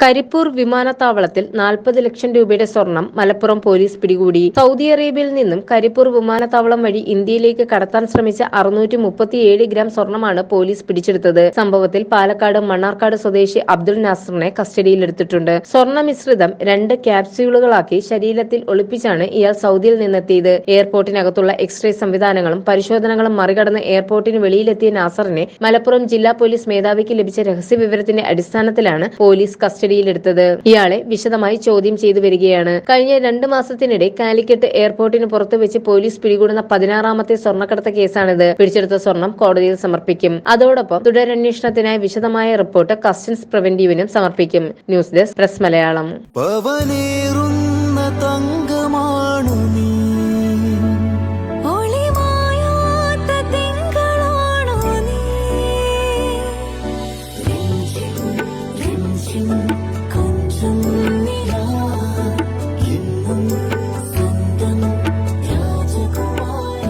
കരിപ്പൂർ വിമാനത്താവളത്തിൽ നാൽപ്പത് ലക്ഷം രൂപയുടെ സ്വർണം മലപ്പുറം പോലീസ് പിടികൂടി. സൗദി അറേബ്യയിൽ നിന്നും കരിപ്പൂർ വിമാനത്താവളം വഴി ഇന്ത്യയിലേക്ക് കടത്താൻ ശ്രമിച്ച അറുന്നൂറ്റി മുപ്പത്തിയേഴ് ഗ്രാം സ്വർണമാണ് പോലീസ് പിടിച്ചെടുത്തത്. സംഭവത്തിൽ പാലക്കാട് മണ്ണാർക്കാട് സ്വദേശി അബ്ദുൾ നാസറിനെ കസ്റ്റഡിയിലെടുത്തിട്ടുണ്ട്. സ്വർണ മിശ്രിതം രണ്ട് ക്യാപ്സ്യൂളുകളാക്കി ശരീരത്തിൽ ഒളിപ്പിച്ചാണ് ഇയാൾ സൗദിയിൽ നിന്നെത്തിയത്. എയർപോർട്ടിനകത്തുള്ള എക്സ്റേ സംവിധാനങ്ങളും പരിശോധനകളും മറികടന്ന് എയർപോർട്ടിന് വെളിയിലെത്തിയ നാസറിനെ മലപ്പുറം ജില്ലാ പോലീസ് മേധാവിക്ക് ലഭിച്ച രഹസ്യ വിവരത്തിന്റെ അടിസ്ഥാനത്തിലാണ് പോലീസ് കസ്റ്റഡിയിലെടുത്തത്. ഇയാളെ വിശദമായി ചോദ്യം ചെയ്തു വരികയാണ്. കഴിഞ്ഞ രണ്ട് മാസത്തിനിടെ കാലിക്കറ്റ് എയർപോർട്ടിന് പുറത്ത് വെച്ച് പോലീസ് പിടികൂടുന്ന പതിനാറാമത്തെ സ്വർണക്കടത്ത് കേസാണിത്. പിടിച്ചെടുത്ത സ്വർണം കോടതിയിൽ സമർപ്പിക്കും. അതോടൊപ്പം തുടരന്വേഷണത്തിനായി വിശദമായ റിപ്പോർട്ട് കസ്റ്റംസ് പ്രിവന്റീവിനും സമർപ്പിക്കും. News desk press Malayalam.